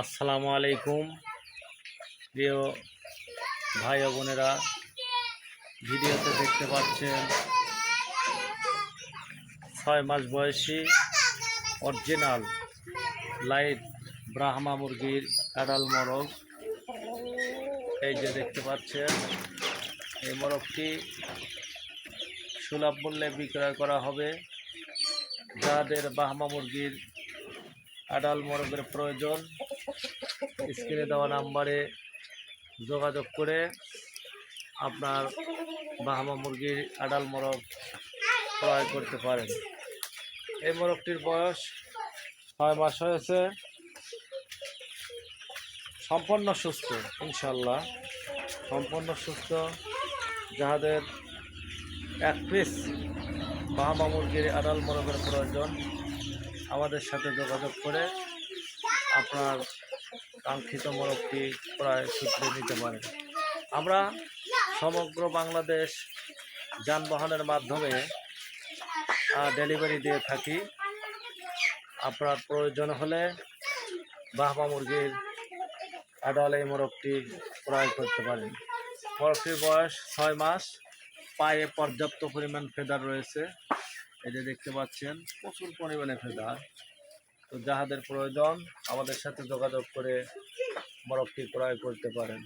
আসসালামু আলাইকুম। প্রিয় ভাই বোনেরা, ভিডিওতে দেখতে পাচ্ছেন, ছয় মাস বয়সী অরিজিনাল লাইট ব্রাহ্মা মুরগির কাডাল মরগ। এই যে দেখতে পাচ্ছেন, এই মরগটি সুলভ মূল্যে বিক্রয় করা হবে। যাদের বাহমা মুরগির আডাল মরগের প্রয়োজন স্ক্রিনে দেওয়া নাম্বারে যোগাযোগ করে আপনার বাহামা মুরগির আডাল মোরগ ক্রয় করতে পারেন। এই মোরগটির বয়স ছয় মাস হয়েছে। সম্পূর্ণ সুস্থ ইনশাল্লাহ সম্পূর্ণ সুস্থ। যাহাদের এক পিস বাহামা মুরগির আডাল মোরগের প্রয়োজন, আমাদের সাথে যোগাযোগ করে আপনার কাঙ্ক্ষিত মোরগটি প্রায় সূত্রে নিতে পারেন আমরা সমগ্র বাংলাদেশ যানবাহনের মাধ্যমে ডেলিভারি দিয়ে থাকি। আপনার প্রয়োজন হলে বাহবা মুরগির আডাল এই মোরগটি ক্রয় করতে পারেন। মোরগটির বয়স ছয় মাস, পায়ে পর্যাপ্ত পরিমাণ ফেদার রয়েছে। এই যে দেখতে পাচ্ছেন, প্রচুর পরিমাণে ফেদার। তো যাহাদের প্রয়োজন আমাদের সাথে যোগাযোগ করে মোরগটি ক্রয় করতে পারেন।